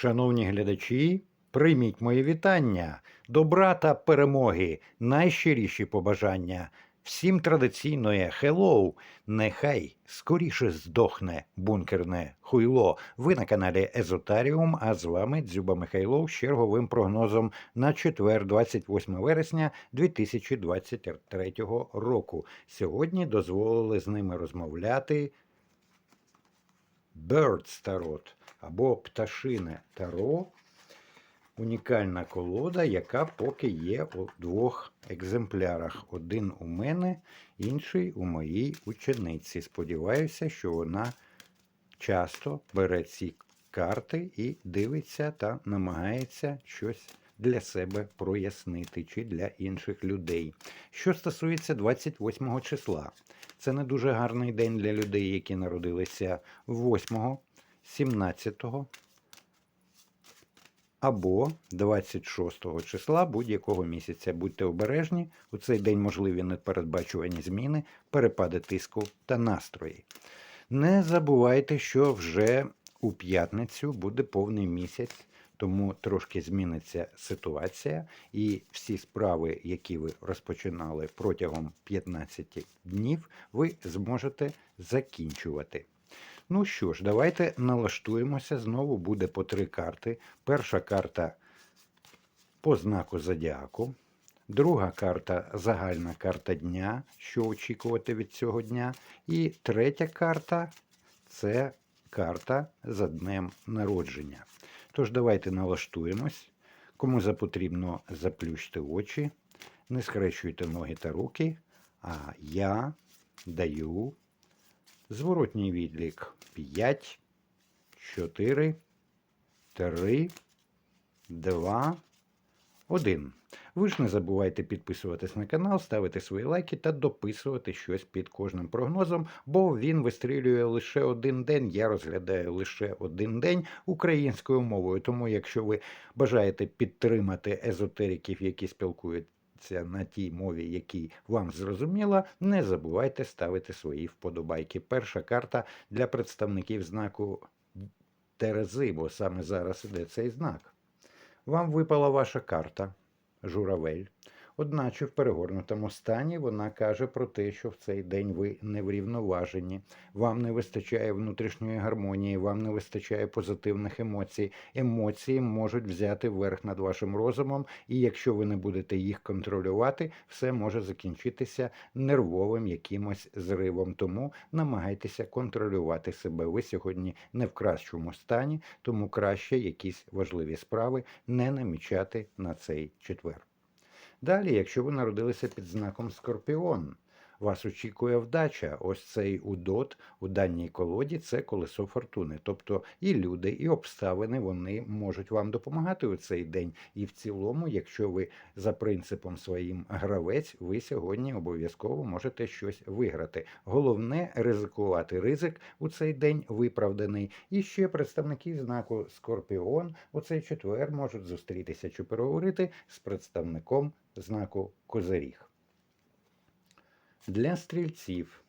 Шановні глядачі, прийміть мої вітання, добра та перемоги, найщиріші побажання. Всім традиційної хеллоу, нехай скоріше здохне бункерне хуйло. Ви на каналі Езотаріум, а з вами Дзюба Михайлов з черговим прогнозом на четвер, 28 вересня 2023 року. Сьогодні дозволили з ними розмовляти Birds Tarot або Пташине Таро. Унікальна колода, яка поки є у двох екземплярах. Один у мене, інший у моїй учениці. Сподіваюся, що вона часто бере ці карти і дивиться та намагається щось для себе прояснити чи для інших людей. Що стосується 28 числа, це не дуже гарний день для людей, які народилися 8, 17 або 26 числа будь-якого місяця. Будьте обережні, у цей день можливі непередбачувані зміни, перепади тиску та настрої. Не забувайте, що вже у п'ятницю буде повний місяць, тому трошки зміниться ситуація, і всі справи, які ви розпочинали протягом 15 днів, ви зможете закінчувати. Ну що ж, давайте налаштуємося. Знову буде по три карти. Перша карта по знаку зодіаку. Друга карта загальна карта дня, що очікувати від цього дня. І третя карта це карта за днем народження. Тож, давайте налаштуємось. Кому запотрібно, заплющте очі, не схрещуйте ноги та руки. А я даю зворотній відлік 5, 4, 3, 2, 1. Ви ж не забувайте підписуватись на канал, ставити свої лайки та дописувати щось під кожним прогнозом, бо він вистрілює лише один день. Я розглядаю лише один день українською мовою. Тому, якщо ви бажаєте підтримати езотериків, які спілкуються на тій мові, якій вам зрозуміла, не забувайте ставити свої вподобайки. Перша карта для представників знаку Терези, бо саме зараз іде цей знак. Вам випала ваша карта журавель. Одначе в перегорнутому стані вона каже про те, що в цей день ви не врівноважені, вам не вистачає внутрішньої гармонії, вам не вистачає позитивних емоцій. Емоції можуть взяти верх над вашим розумом, і якщо ви не будете їх контролювати, все може закінчитися нервовим якимось зривом. Тому намагайтеся контролювати себе. Ви сьогодні не в кращому стані, тому краще якісь важливі справи не намічати на цей четвер. Далі, якщо ви народилися під знаком Скорпіон, вас очікує вдача. Ось цей удот у даній колоді це колесо фортуни. Тобто і люди, і обставини вони можуть вам допомагати у цей день. І в цілому, якщо ви за принципом своїм гравець, ви сьогодні обов'язково можете щось виграти. Головне ризикувати. Ризик у цей день виправданий. І ще представники знаку Скорпіон у цей четвер можуть зустрітися чи переговорити з представником знаку Козиріг. Для стрільців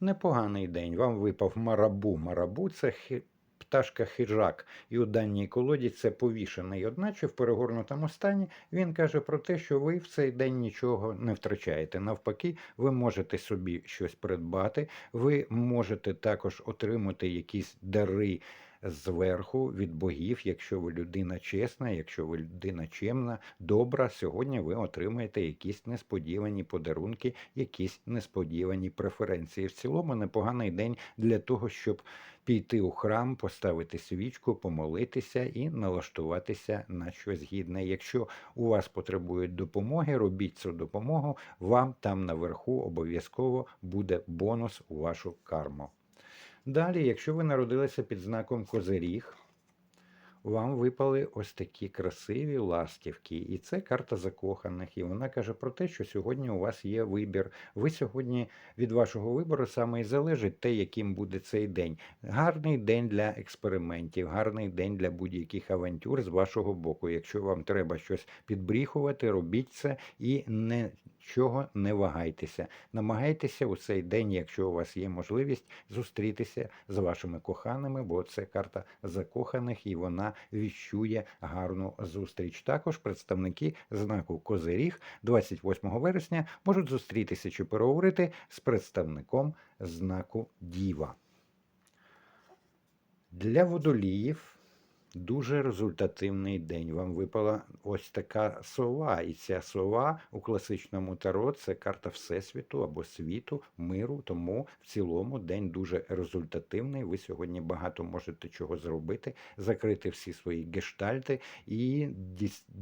непоганий день. Вам випав марабу. Марабу це хи... пташка хижак, і у даній колоді це повішений. Одначе в перегорнутому стані він каже про те, що ви в цей день нічого не втрачаєте. Навпаки, ви можете собі щось придбати, ви можете також отримати якісь дари зверху від богів, якщо ви людина чесна, якщо ви людина чемна, добра, сьогодні ви отримаєте якісь несподівані подарунки, якісь несподівані преференції. В цілому непоганий день для того, щоб піти у храм, поставити свічку, помолитися і налаштуватися на щось гідне. Якщо у вас потребують допомоги, робіть цю допомогу. Вам там наверху обов'язково буде бонус у вашу карму. Далі, якщо ви народилися під знаком Козиріг, вам випали ось такі красиві ластівки. І це карта закоханих. І вона каже про те, що сьогодні у вас є вибір. Ви сьогодні від вашого вибору саме і залежить те, яким буде цей день. Гарний день для експериментів, гарний день для будь-яких авантюр з вашого боку. Якщо вам треба щось підбріхувати, робіть це і не чого не вагайтеся. Намагайтеся у цей день, якщо у вас є можливість, зустрітися з вашими коханими, бо це карта закоханих і вона віщує гарну зустріч. Також представники знаку Козиріг 28 вересня можуть зустрітися чи переговорити з представником знаку Діва. Для водоліїв дуже результативний день. Вам випала ось така сова. І ця сова у класичному таро це карта Всесвіту або світу, миру. Тому в цілому день дуже результативний. Ви сьогодні багато можете чого зробити, закрити всі свої гештальти і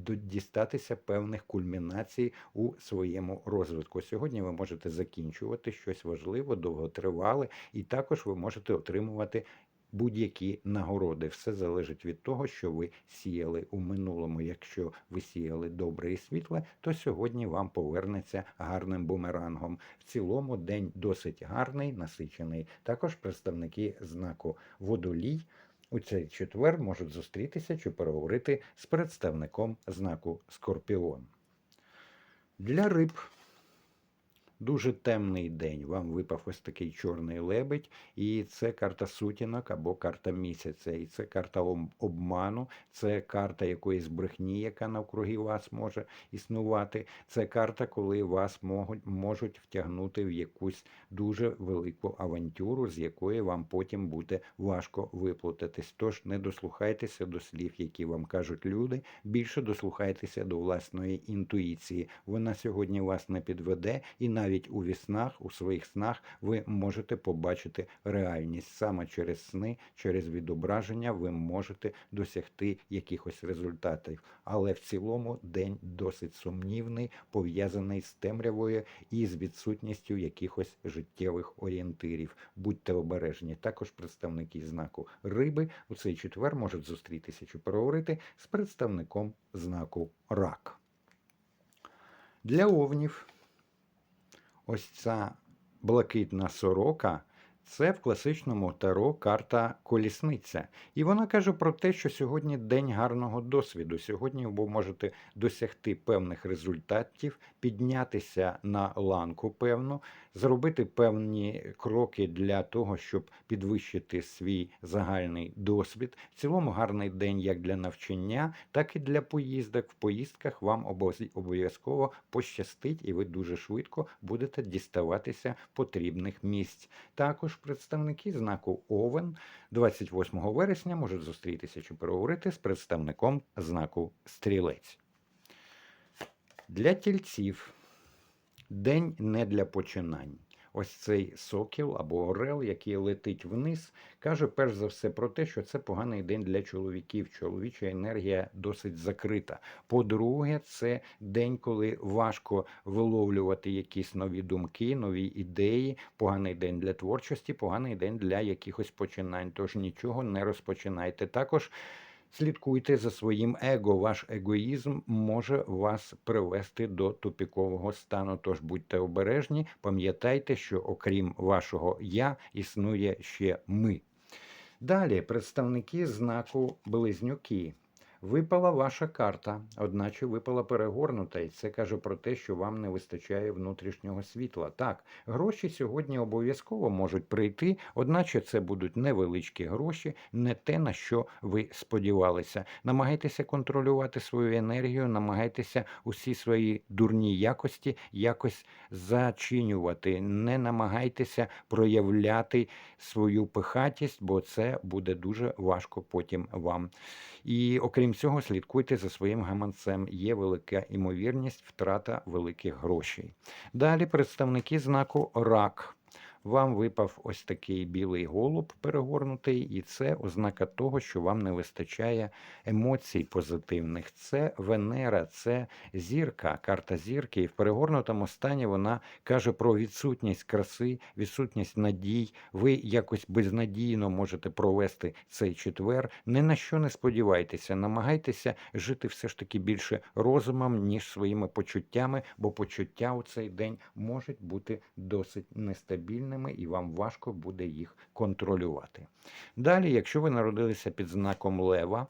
дістатися певних кульмінацій у своєму розвитку. Сьогодні ви можете закінчувати щось важливе, довготривале, і також ви можете отримувати будь-які нагороди. Все залежить від того, що ви сіяли у минулому. Якщо ви сіяли добре і світле, то сьогодні вам повернеться гарним бумерангом. В цілому день досить гарний, насичений. Також представники знаку водолій. У цей четвер можуть зустрітися чи переговорити з представником знаку Скорпіон. Для риб дуже темний день. Вам випав ось такий чорний лебедь, і це карта сутінок або карта місяця. І це карта обману, це карта якоїсь брехні, яка навкруги вас може існувати. Це карта, коли вас можуть, можуть втягнути в якусь дуже велику авантюру, з якої вам потім буде важко виплутатись. Тож не дослухайтеся до слів, які вам кажуть люди. Більше дослухайтеся до власної інтуїції. Вона сьогодні вас не підведе, і навіть у віснах, у своїх снах, ви можете побачити реальність. Саме через сни, через відображення ви можете досягти якихось результатів. Але в цілому день досить сумнівний, пов'язаний з темрявою і з відсутністю якихось життєвих орієнтирів. Будьте обережні. Також представники знаку риби у цей четвер можуть зустрітися чи переговорити з представником знаку рак. Для овнів ось ця блакитна сорока. Це в класичному таро карта колісниця. І вона каже про те, що сьогодні день гарного досвіду. Сьогодні ви можете досягти певних результатів, піднятися на ланку певну, зробити певні кроки для того, щоб підвищити свій загальний досвід. В цілому гарний день як для навчання, так і для поїздок. В поїздках вам обов'язково пощастить, і ви дуже швидко будете діставатися потрібних місць. Також представники знаку Овен 28 вересня можуть зустрітися чи переговорити з представником знаку Стрілець. Для тільців день не для починань. Ось цей сокіл або орел, який летить вниз, каже перш за все про те, що це поганий день для чоловіків. Чоловіча енергія досить закрита. По-друге, це день, коли важко виловлювати якісь нові думки, нові ідеї. Поганий день для творчості, поганий день для якихось починань. Тож нічого не розпочинайте. Також Слідкуйте за своїм его. Ваш егоїзм може вас привести до тупікового стану. Тож будьте обережні, пам'ятайте, що окрім вашого я існує ще ми. Далі представники знаку Близнюки. Випала ваша карта, одначе випала перегорнута, і це каже про те, що вам не вистачає внутрішнього світла. Так, гроші сьогодні обов'язково можуть прийти, одначе це будуть невеличкі гроші, не те, на що ви сподівалися. Намагайтеся контролювати свою енергію, намагайтеся усі свої дурні якості якось зачинювати. Не намагайтеся проявляти свою пихатість, бо це буде дуже важко потім вам. І окрім цього, слідкуйте за своїм гаманцем. Є велика імовірність втрата великих грошей. Далі представники знаку РАК. Вам випав ось такий білий голуб перегорнутий, і це ознака того, що вам не вистачає емоцій позитивних. Це Венера, це зірка, карта зірки. І в перегорнутому стані вона каже про відсутність краси, відсутність надій. Ви якось безнадійно можете провести цей четвер. Ні на що не сподівайтеся, намагайтеся жити все ж таки більше розумом, ніж своїми почуттями, бо почуття у цей день можуть бути досить нестабільними, і вам важко буде їх контролювати. Далі, якщо ви народилися під знаком Лева,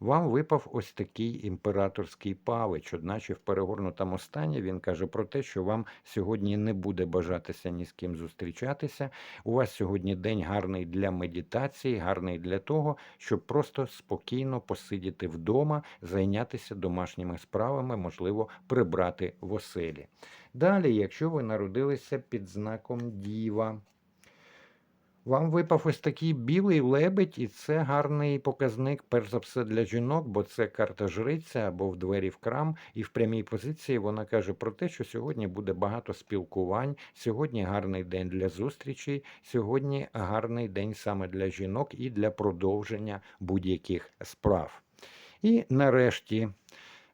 вам випав ось такий імператорський павич, одначе в перегорнутому стані він каже про те, що вам сьогодні не буде бажатися ні з ким зустрічатися. У вас сьогодні день гарний для медитації, гарний для того, щоб просто спокійно посидіти вдома, зайнятися домашніми справами, можливо, прибрати в оселі. Далі, якщо ви народилися під знаком Діва, вам випав ось такий білий лебедь, і це гарний показник, перш за все, для жінок, бо це карта жриця або в двері в крам, і в прямій позиції вона каже про те, що сьогодні буде багато спілкувань, сьогодні гарний день для зустрічей, сьогодні гарний день саме для жінок і для продовження будь-яких справ. І нарешті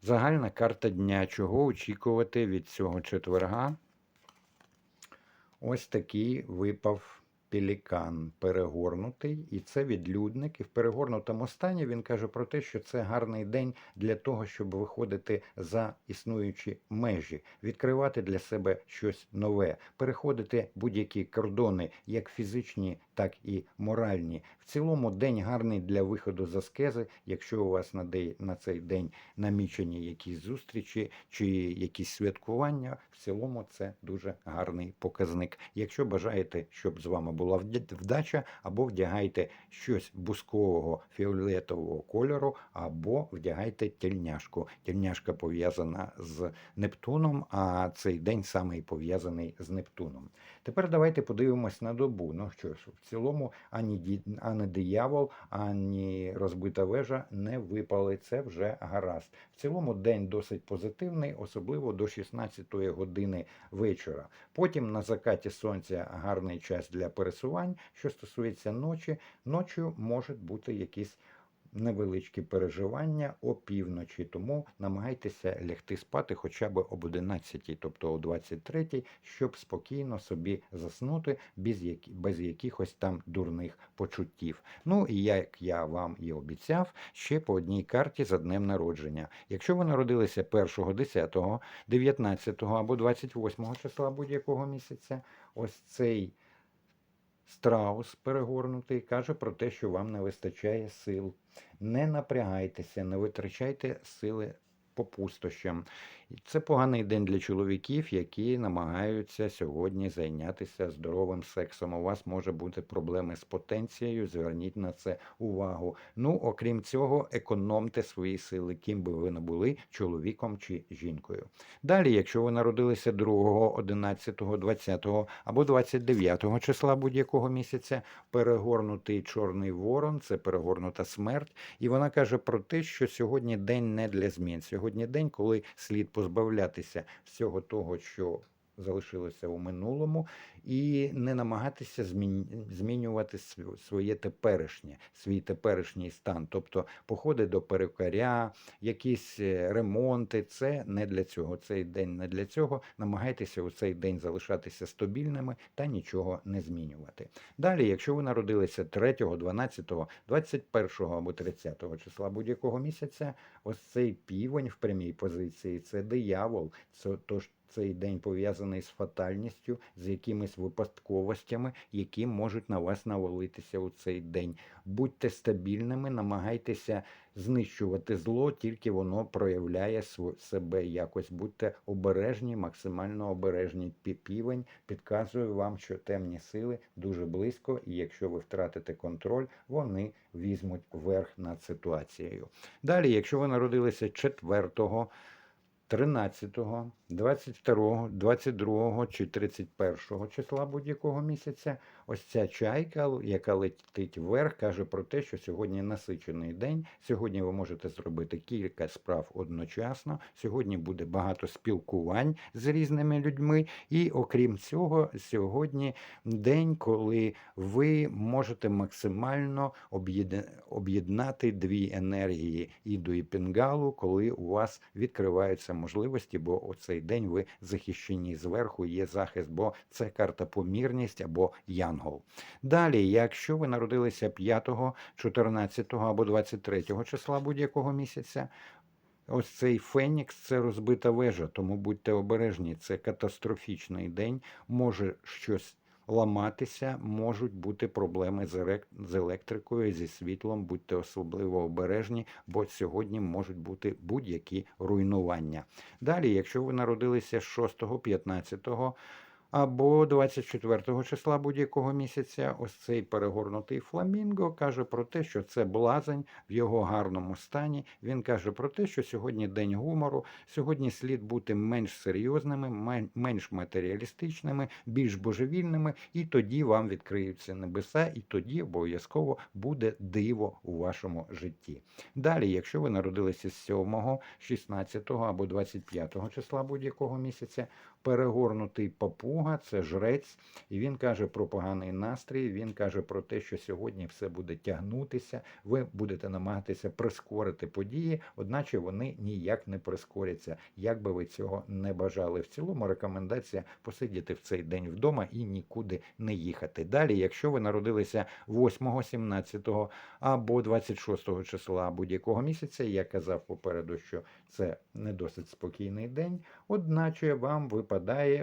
загальна карта дня, чого очікувати від цього четверга. Ось такий випав пелікан перегорнутий, і це відлюдник. І в перегорнутому стані він каже про те, що це гарний день для того, щоб виходити за існуючі межі, відкривати для себе щось нове, переходити будь-які кордони, як фізичні, так і моральні. В цілому день гарний для виходу з аскези, якщо у вас на, день, на цей день намічені якісь зустрічі чи якісь святкування. В цілому це дуже гарний показник. Якщо бажаєте, щоб з вами була вдача, або вдягайте щось бускового фіолетового кольору, або вдягайте тельняшку. Тельняшка пов'язана з Нептуном, а цей день саме і пов'язаний з Нептуном. Тепер давайте подивимось на добу. Ну що ж, в цілому ані, ані диявол, ані розбита вежа не випали. Це вже гаразд. В цілому день досить позитивний, особливо до 16 години вечора. Потім на закаті сонця гарний час для пересувань. Що стосується ночі, ночі можуть бути якісь невеличкі переживання опівночі, тому намагайтеся лягти спати хоча б об 11, тобто о 23, щоб спокійно собі заснути без, які, без якихось там дурних почуттів. Ну і як я вам і обіцяв, ще по одній карті за днем народження. Якщо ви народилися 1, 10, 19 або 28 числа будь-якого місяця, ось цей страус перегорнутий каже про те, що вам не вистачає сил. Не напрягайтеся, не витрачайте сили по пустощам. Це поганий день для чоловіків, які намагаються сьогодні зайнятися здоровим сексом. У вас може бути проблеми з потенцією. Зверніть на це увагу. Ну, окрім цього, економте свої сили, ким би ви не були, чоловіком чи жінкою. Далі, якщо ви народилися 2, 11, 20 або 29 числа будь-якого місяця, перегорнутий чорний ворон, це перегорнута смерть, і вона каже про те, що сьогодні день не для змін. Сьогодні день, коли слід позбавлятися всього того, що залишилося у минулому, і не намагатися змінювати своє теперішнє, свій теперішній стан. Тобто походи до перукаря, якісь е, ремонти. Це не для цього. Цей день не для цього. Намагайтеся у цей день залишатися стабільними та нічого не змінювати. Далі, якщо ви народилися 3, 12, 21 або 30 числа будь-якого місяця, ось цей півень в прямій позиції це диявол. Це тож цей день пов'язаний з фатальністю, з якимись випадковостями, які можуть на вас навалитися у цей день. Будьте стабільними, намагайтеся знищувати зло, тільки воно проявляє себе якось. Будьте обережні, максимально обережні. Півень підказує вам, що темні сили дуже близько, і якщо ви втратите контроль, вони візьмуть верх над ситуацією. Далі, якщо ви народилися 4 13, 22, 22 чи 31 числа будь-якого місяця, ось ця чайка, яка летить вверх, каже про те, що сьогодні насичений день. Сьогодні ви можете зробити кілька справ одночасно. Сьогодні буде багато спілкувань з різними людьми. І окрім цього, сьогодні день, коли ви можете максимально об'єднати дві енергії іду і пінгалу, коли у вас відкриваються можливості, бо у цей день ви захищені зверху, є захист, бо це карта помірність або янгол. Далі, якщо ви народилися 5, 14 або 23 числа будь-якого місяця, Ось цей Фенікс це розбита вежа, тому будьте обережні. Це катастрофічний день. Може щось ламатися, можуть бути проблеми з електрикою, зі світлом. Будьте особливо обережні, бо сьогодні можуть бути будь-які руйнування. Далі, якщо ви народилися 6, 15 або 24 числа будь-якого місяця, ось цей перегорнутий фламінго каже про те, що це блазень в його гарному стані. Він каже про те, що сьогодні день гумору, сьогодні слід бути менш серйозними, менш матеріалістичними, більш божевільними, і тоді вам відкриються небеса, і тоді обов'язково буде диво у вашому житті. Далі, якщо ви народилися з 7, 16 або 25 числа будь-якого місяця, перегорнутий папуга це жрець, і він каже про поганий настрій. Він каже про те, що сьогодні все буде тягнутися. Ви будете намагатися прискорити події, одначе вони ніяк не прискоряться, як би ви цього не бажали. В цілому рекомендація посидіти в цей день вдома і нікуди не їхати. Далі, якщо ви народилися 8, 17 або 26 числа будь-якого місяця, я казав попереду, що це не досить спокійний день. Одначе вам випадає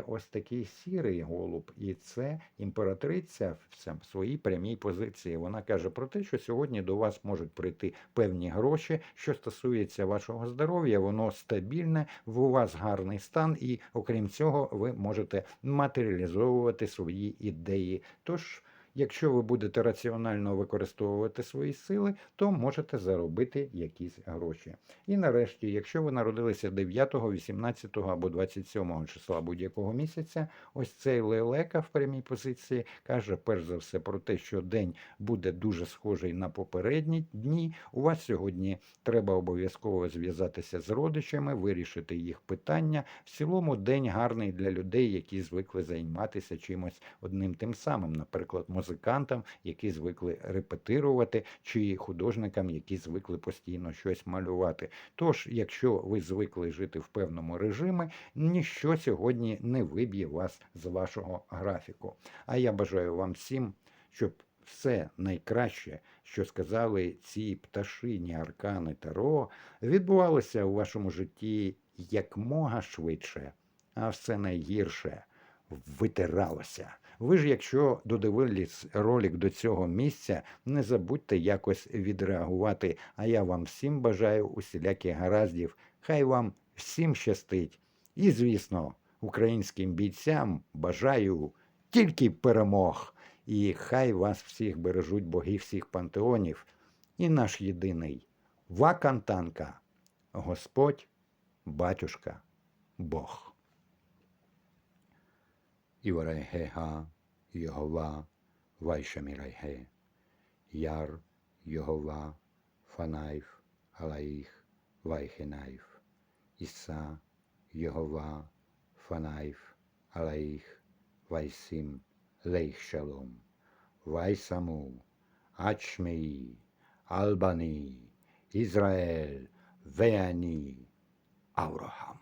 ось такий сірий голуб, і це імператриця в своїй прямій позиції. Вона каже про те, що сьогодні до вас можуть прийти певні гроші. Що стосується вашого здоров'я, воно стабільне, у вас гарний стан, і окрім цього, ви можете матеріалізовувати свої ідеї. Тож. Якщо ви будете раціонально використовувати свої сили, то можете заробити якісь гроші. І нарешті, якщо ви народилися 9, 18 або 27 числа будь-якого місяця, ось цей лелека в прямій позиції каже перш за все про те, що день буде дуже схожий на попередні дні. У вас сьогодні треба обов'язково зв'язатися з родичами, вирішити їх питання. В цілому день гарний для людей, які звикли займатися чимось одним тим самим, наприклад, музикантам, які звикли репетирувати, чи художникам, які звикли постійно щось малювати. Тож, якщо ви звикли жити в певному режимі, ніщо сьогодні не виб'є вас з вашого графіку. А я бажаю вам всім, щоб все найкраще, що сказали ці пташині аркани Таро, відбувалося у вашому житті якмога швидше, а все найгірше витиралося. Ви ж, якщо додивились ролик до цього місця, не забудьте якось відреагувати. А я вам всім бажаю усіляких гараздів. Хай вам всім щастить. І, звісно, українським бійцям бажаю тільки перемог. І хай вас всіх бережуть боги всіх пантеонів. І наш єдиний Вакантанка, Господь, Батюшка, Бог. Іварайгега, Йогова, Вайшамірайге, Яр, Йогова, Фанайф, Алаїх, Вайхенайф, Іса, Йогова, Фанайф, Алаїх, Вайсим, Лейх Шалом, Вайсаму, Ачмеї, Албані, Ізраїль, Веані, Аврохам.